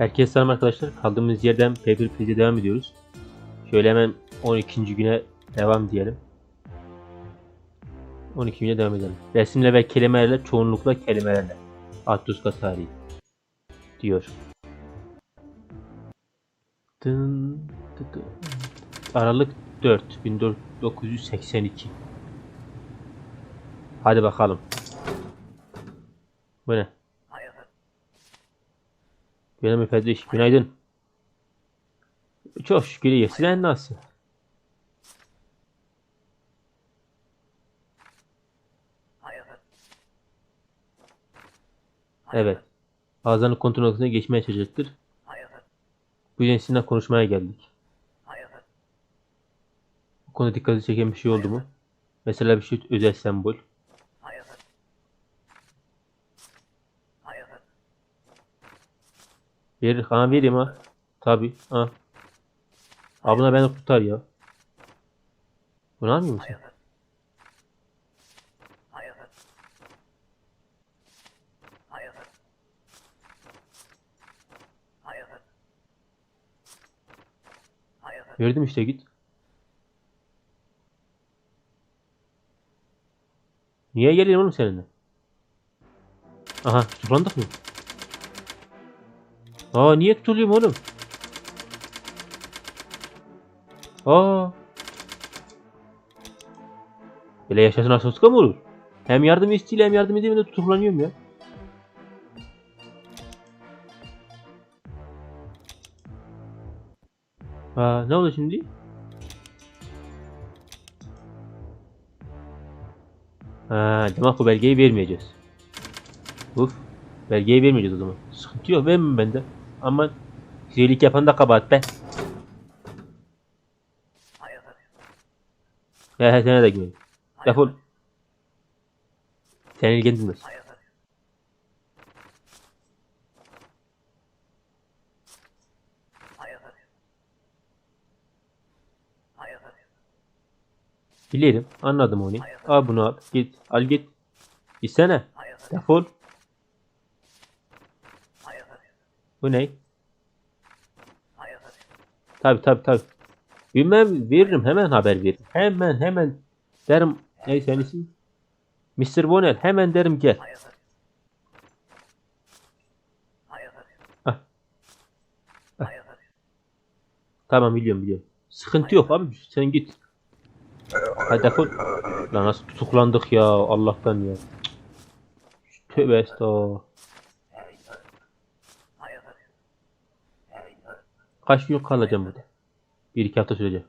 Herkese selam arkadaşlar. Kaldığımız yerden Paper Please'e devam ediyoruz. Şöyle hemen 12. güne devam diyelim. 12 güne devam edelim. Resimle ve kelimelerle, çoğunlukla kelimelerle. Attuska tarihi. Diyor. Aralık 4 1982. Hadi bakalım. Bu ne? Günaydın müfettiş. Günaydın. Çok şükür iyi. Sizler nasıl? Evet. Ağızlarını kontrol noktasına geçmeye çalışacaktır. Bu yüzden sizinle konuşmaya geldik. Bu konuda dikkati çeken bir şey oldu mu? Mesela bir şey özel sembol. Verir. Ha vereyim ha. Tabi. Ha. Abla beni tutar ya. Bunu almıyor musun? Verdim işte git. Niye geliyorum oğlum seninle? Aha tutuklandık mı? Aa niye tutuluyorum oğlum? Aa. Böyle yaşasın asılska mı olur? Hem yardım isteyle hem yardım edeyim de tutuklanıyorum ya. Aa ne oldu şimdi? Ha, demek bu belgeyi vermeyeceğiz. Uf. Belgeyi vermeyeceğiz o zaman. Sıkıntı yok vermem ben Aman. Güzellik yapan da kabahat be. He he sana da güvenim. Defol. Seni ilgilendirmez. Bilirim. Anladım onu. Al bunu al. Git. Al git. Gitsene. Defol. Bu ne? Tabi tabi tabi. Bilmem veririm hemen haber veririm. Hemen hemen derim. Neyse senin isim? Mr. Bonnell hemen derim gel. Ah. Ah. Tamam biliyorum biliyorum. Sıkıntı yok abi sen git. Hadi defol. Lan nasıl tutuklandık ya Allah'tan ya. Tövbe estağfurullah. Kaç gün kalacağım burada? Bir iki hafta sürecek.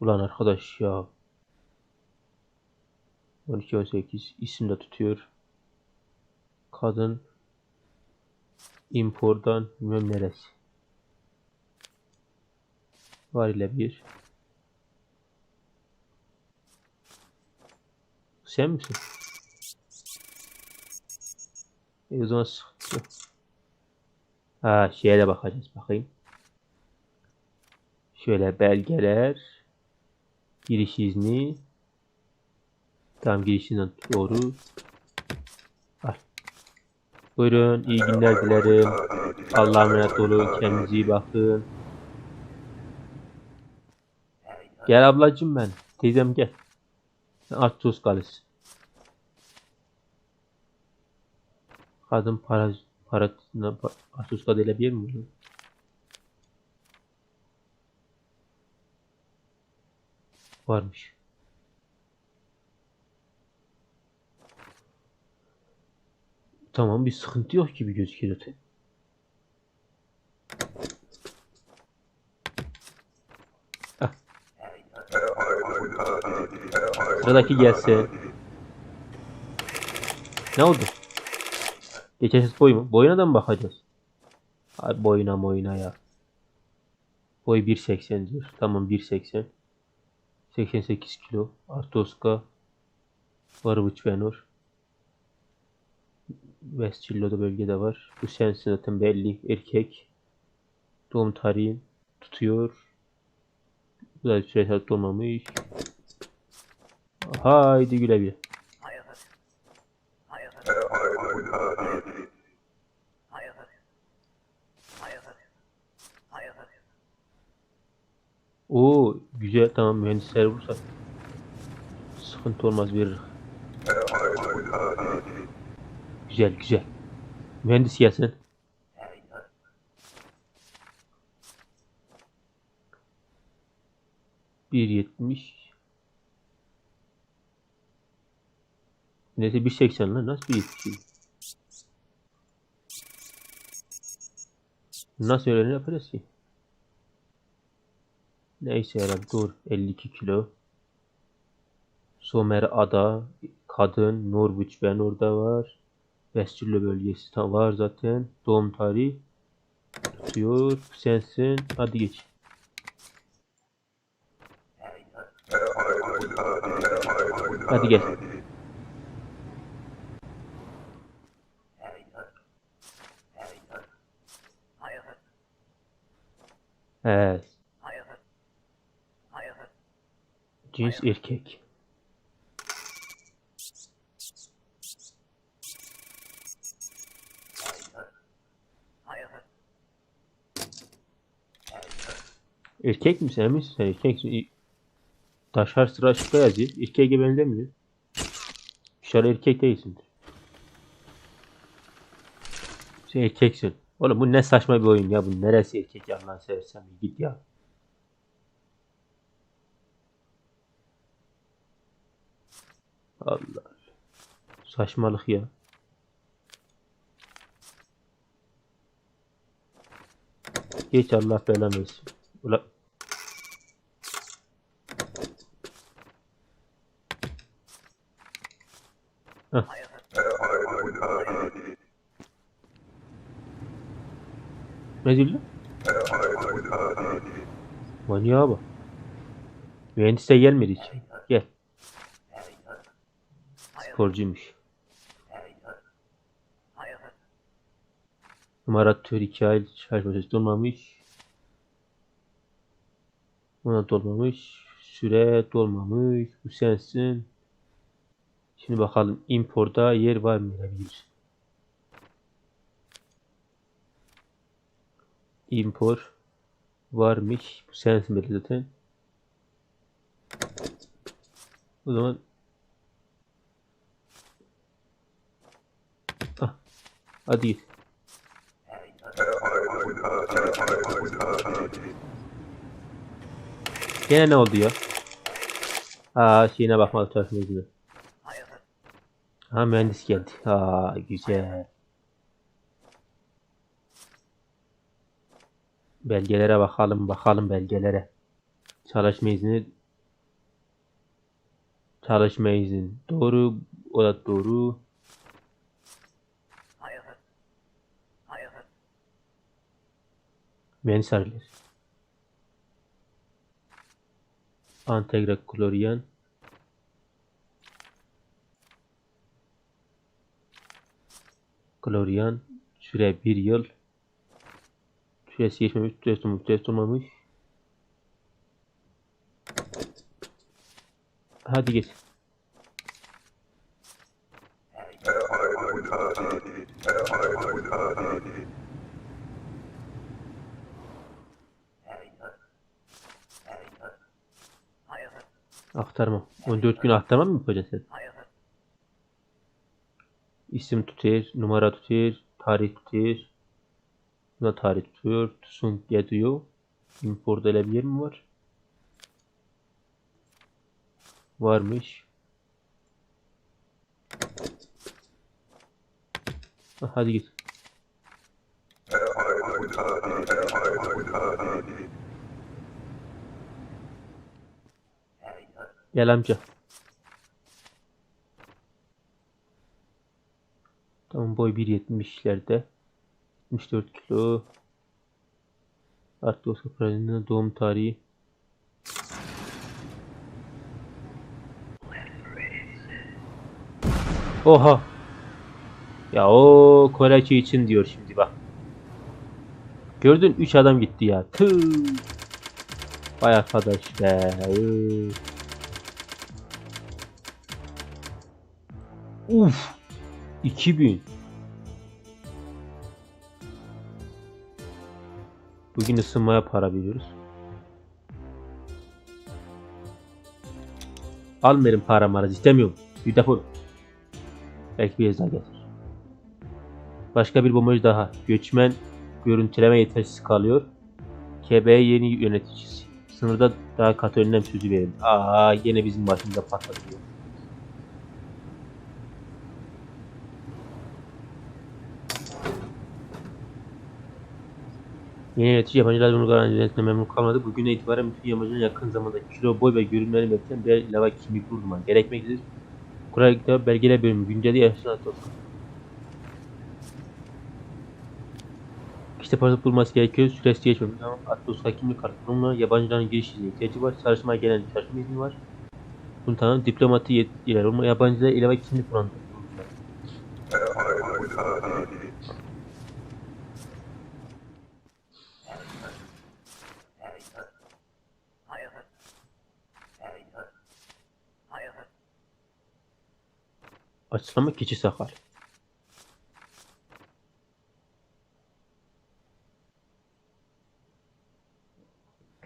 Ulan arkadaş ya. 12 18 isim de tutuyor. Kadın impordan bilmem neresi. Var ile bir. Sen misin? E o zaman sıkıntı. Ha şeye de bakacağız bakayım. Şöyle belgeler. Giriş izni. Tam giriş izni doğru. Al. Buyurun iyi günler dilerim. Allah'a emanet olun. Kendinize iyi bakın. Gel ablacım ben. Teyzem gel. Aç tuz kalış. Kadın para para Asuska delebilir mi? Varmış. Tamam bir sıkıntı yok gibi gözüküyor zaten. Ah. Sıradaki gelse. Ne oldu? Geçersiz boy mu? Boyuna da mı bakacağız? Ay boyuna boyuna ya. Boy 1.80 diyor. Tamam 1.80. 88 kilo. Artoska. Varıvıç Venor. West Chillo'da bölgede var. Bu sensin zaten belli. Erkek. Doğum tarihin tutuyor. Bu da süresel dolmamış. Haydi güle güle. Oo güzel tamam mühendisler vursa. Sıkıntı olmaz veririk. Güzel güzel. Mühendis gelsin. Bir yetmiş. Neyse bir seksen lan nasıl bir yetmiş? Nasıl öyle yaparız ki? Neyse herhalde dur 52 kilo. Somer Ada, kadın, Norwich ben orada var. Vesturlu bölgesi tam var zaten. Doğum tarihi tutuyor. Sensin. Hadi geç. Hadi gel. Evet. Cins erkek. Erkek misin eminsin sen erkeksin. Taşlar sıra açıkta yazıyor. Erkeğe benzemiyor. İnşallah erkek değilsindir. Sen erkeksin. Oğlum bu ne saçma bir oyun ya. Bu neresi erkek ya lan seversen git ya. Allah. Saçmalık ya. Geç Allah belanı versin. Ula. Ne diyor lan? Manyağa bak. Mühendis de gelmedi hiç. Sporcuymuş. Numaratör 2 ay çalışması dolmamış. Buna dolmamış. Süre dolmamış. Bu sensin. Şimdi bakalım imporda yer var mı? Bir. Import varmış. Bu sensin belli zaten. O zaman ah, hadi git. Gene ne oldu ya? Aa şeyine bakmalı çalışma gibi. Ha mühendis geldi. Aa güzel. Belgelere bakalım bakalım belgelere. Çalışma izni Çalışma izin. Doğru. O da doğru. Arayılır. Antegra kloryan. Kloryan. Süre bir yıl. Süresi geçmemiş. Test olmamış. Test olmamış. Hadi git. Aktarma. 14 gün aktarma mı yapacaksın sen? İsim tutar, numara tutar, tarih tutar. Buna tarih tutuyor. Tusun diyor. Import yer mi var? Varmış. Ah, hadi git. Gel amca. Tamam boy 1.70'lerde. 64 kilo. Artı Oscar doğum tarihi. Oha. Ya o Koreçi için diyor şimdi bak. Gördün 3 adam gitti ya. Tüh. Vay arkadaş be. Üh. Uf. 2000. Bugün ısınmaya para veriyoruz. Almıyorum para maraz istemiyorum. Bir defol. Belki bir daha getir. Başka bir bombacı daha. Göçmen görüntüleme yetersiz kalıyor. KB yeni yöneticisi. Sınırda daha katı önlem sözü verildi. Aa yine bizim başımıza patlatıyor. Yeni yönetici yabancılar bunu garanti memnun kalmadı. Bugüne itibaren bütün yabancıların yakın zamanda kilo, boy ve görünümlerini belirten bir ilave kimlik kurulma gerekmektedir. Kurallıkta belgeler bölümü günceli yaşına toplum. İşte pasaport bulması gerekiyor. Süresi geçmemiş ama Atlas hakimlik kartı bununla yabancıların giriş izni ihtiyacı var. Çalışmaya gelen çalışma izni var. Bunu tanım diplomatı yetkiler. Yabancılara ilave kimlik kuran Açıklama keçi sakal.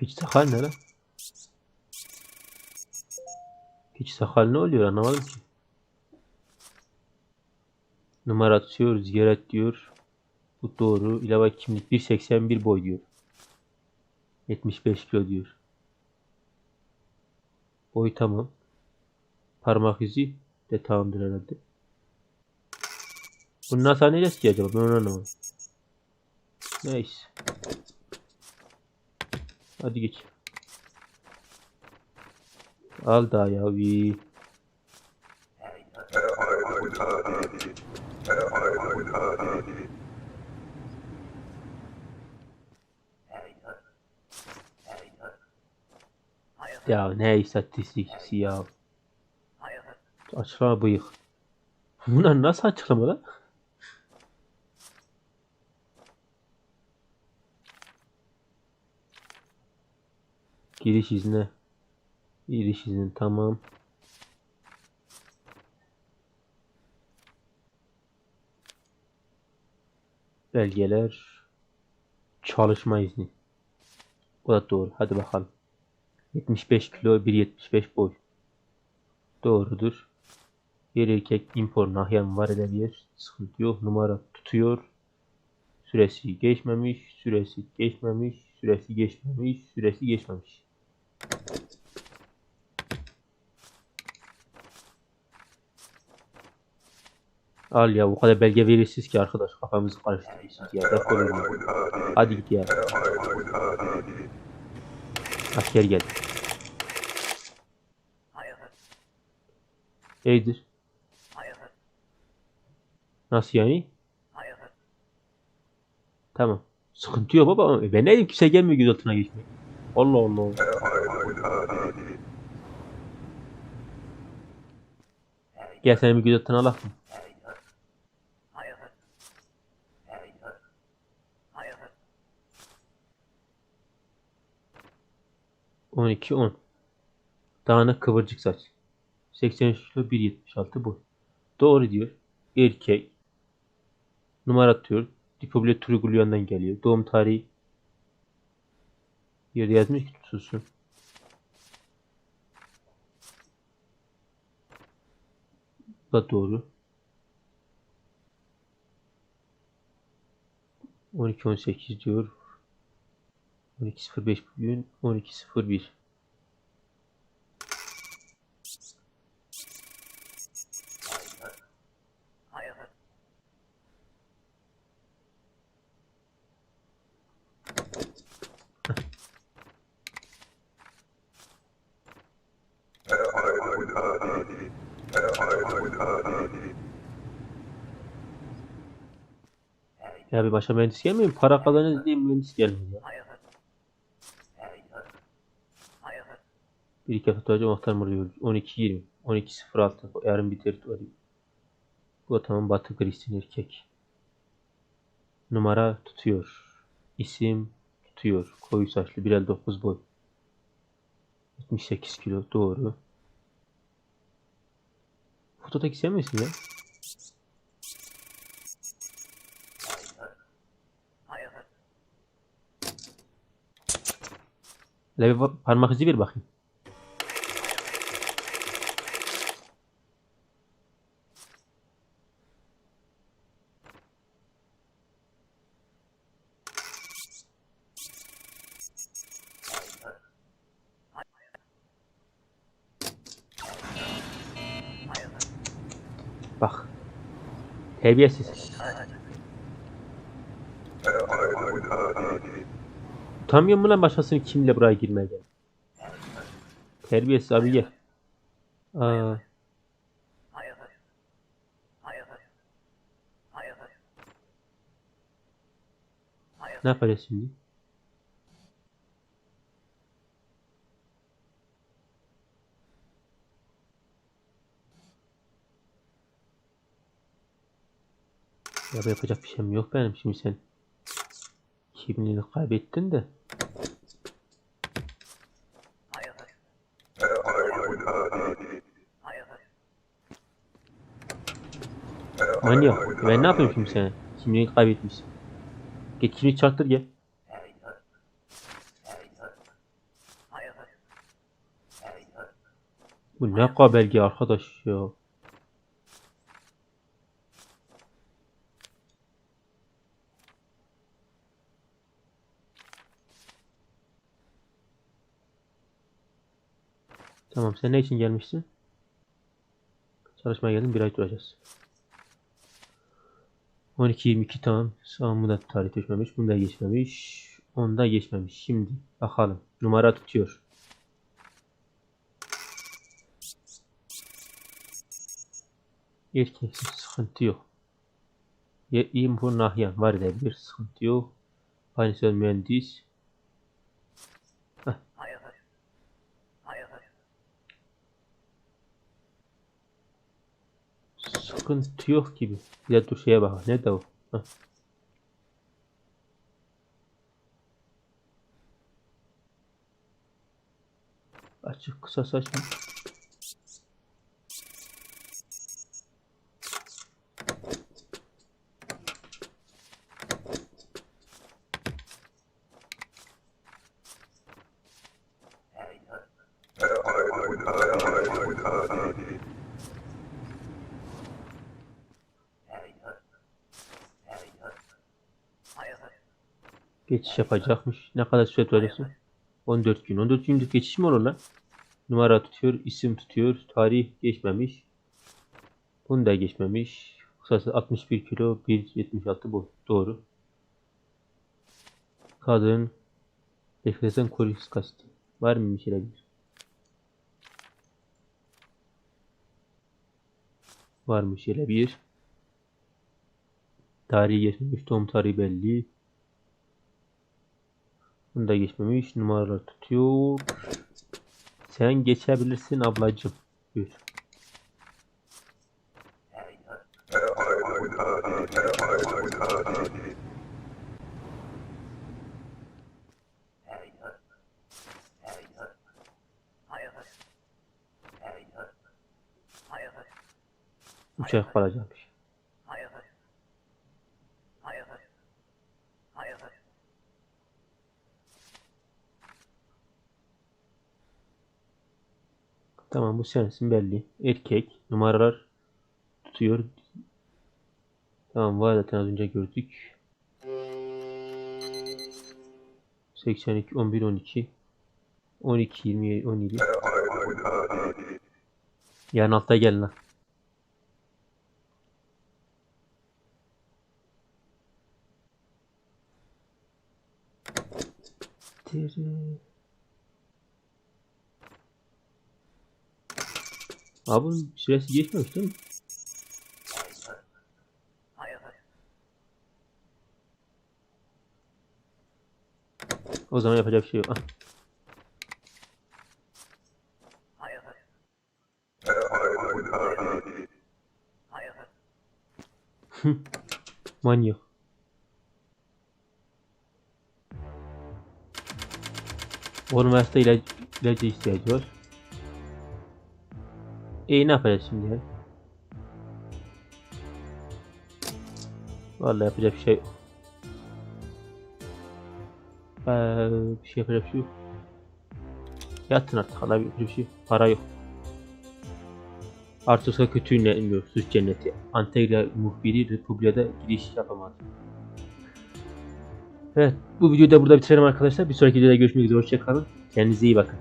Keçi sakal ne lan? Keçi sakal ne oluyor anlamadım ki. Numara atıyor, ziyaret diyor. Bu doğru. İlave kimlik 1.81 boy diyor. 75 kilo diyor. Boy tamam. Parmak izi de tamamdır herhalde. Bunu nasıl anlayacağız ki? Ben onu anlamadım. Neyse. Hadi geç. Al daha ya bir. Ya ne istatistikçisi ya. Açıklama bıyık. Bunlar nasıl açıklama lan? Giriş izni. Giriş izni tamam. Belgeler. Çalışma izni. Bu da doğru. Hadi bakalım. 75 kilo 1.75 boy. Doğrudur. Bir erkek impor nahyan var edebilir. Sıkıntı yok. Numara tutuyor. Süresi geçmemiş. Süresi geçmemiş. Süresi geçmemiş. Süresi geçmemiş. Al ya bu kadar belge verirsiniz ki arkadaş kafamızı karıştırıyorsunuz ya. Defolun. Hadi git ya. Asker geldi. Eydir. Nasıl yani? Tamam. Sıkıntı yok baba. ama Ben ne dedim kimse gelmiyor göz altına geçmeye. Allah Allah. Gel seni bir göz altına alak mı? On iki on. Dağınık kıvırcık saç. 83 kilo 1.76 bu. Doğru diyor. Erkek. Numara atıyor. Dipobile Turgulyan'dan geliyor. Doğum tarihi yerde yazmış ki tutulsun. Bu da doğru. 12-18 diyor. 12.05 bugün 12.01 Ya bir başka mühendis gelmiyor mu? Para kazanacağız diye mühendis gelmiyor ya. Bir iki hafta önce muhtar vuruyor. 12.20 12.06 yarın biter var. Bu da tamam Batı Kristin erkek. Numara tutuyor. İsim tutuyor. Koyu saçlı 1.59 boy. 78 kilo doğru. Fotodaki sen misin ya? Hele bir parmak izi bir bakayım. Bak. Terbiyesiz. Utanmıyor mu lan başkasının kimle buraya girmeye gel. Terbiyesiz abi gel. Aa, ne yapacağız şimdi? Ya yapacak bir şeyim yok benim şimdi sen. Kimliğini kaybettin de. Manyak. Ben ne yapayım şimdi sana? Kimliğini kaybetmişsin. Git kimliği çarptır gel. Bu ne kadar belge arkadaş ya. Tamam sen ne için gelmişsin? Çalışmaya geldim bir ay duracağız. 12-22 tamam. Sağ bu da tarih geçmemiş. Bunda geçmemiş. Onda geçmemiş. Şimdi bakalım. Numara tutuyor. Erkek sıkıntı yok. Ye- İmhu Nahyan var edebilir. Sıkıntı yok. Söz mühendis. Heh. Sıkıntı yok gibi. Bir de dur şeye bak. Ne de o? Heh. Açık kısa saç mı? Geçiş yapacakmış. Ne kadar süre tutuyorsun? 14 gün. 14 günlük geçiş mi olur lan? Numara tutuyor, isim tutuyor, tarih geçmemiş. Bunu da geçmemiş. Kısası 61 kilo, 1.76 bu. Doğru. Kadın Defesan kolis kastı. Var mı bir şeyler? Var mı şeyler bir? Tarihi geçmemiş, doğum tarihi belli. Bunu da geçmemiş. Numaralar tutuyor. Sen geçebilirsin ablacım. Buyur. Uçak kalacakmış. Tamam bu sensin belli. Erkek. Numaralar tutuyor. Tamam var zaten az önce gördük. 82, 11, 12. 12, 20, 17. Yarın altta gelin lan. Tere. Abi süresi geçmemiş değil mi? O zaman yapacak bir şey yok. Ah. Manyak. O üniversite ilaç, ilacı ihtiyacı var. İyi ne yapacağız şimdi ya? Vallahi yapacak bir şey. Ee, bir şey yapacak bir şey yok. Yatın artık hala bir şey. Para yok. Artus'a kötü ünleniyor suç cenneti. Antalya muhbiri Republia'da giriş yapamadı. Evet bu videoyu da burada bitirelim arkadaşlar. Bir sonraki videoda görüşmek üzere. Hoşçakalın. Kendinize iyi bakın.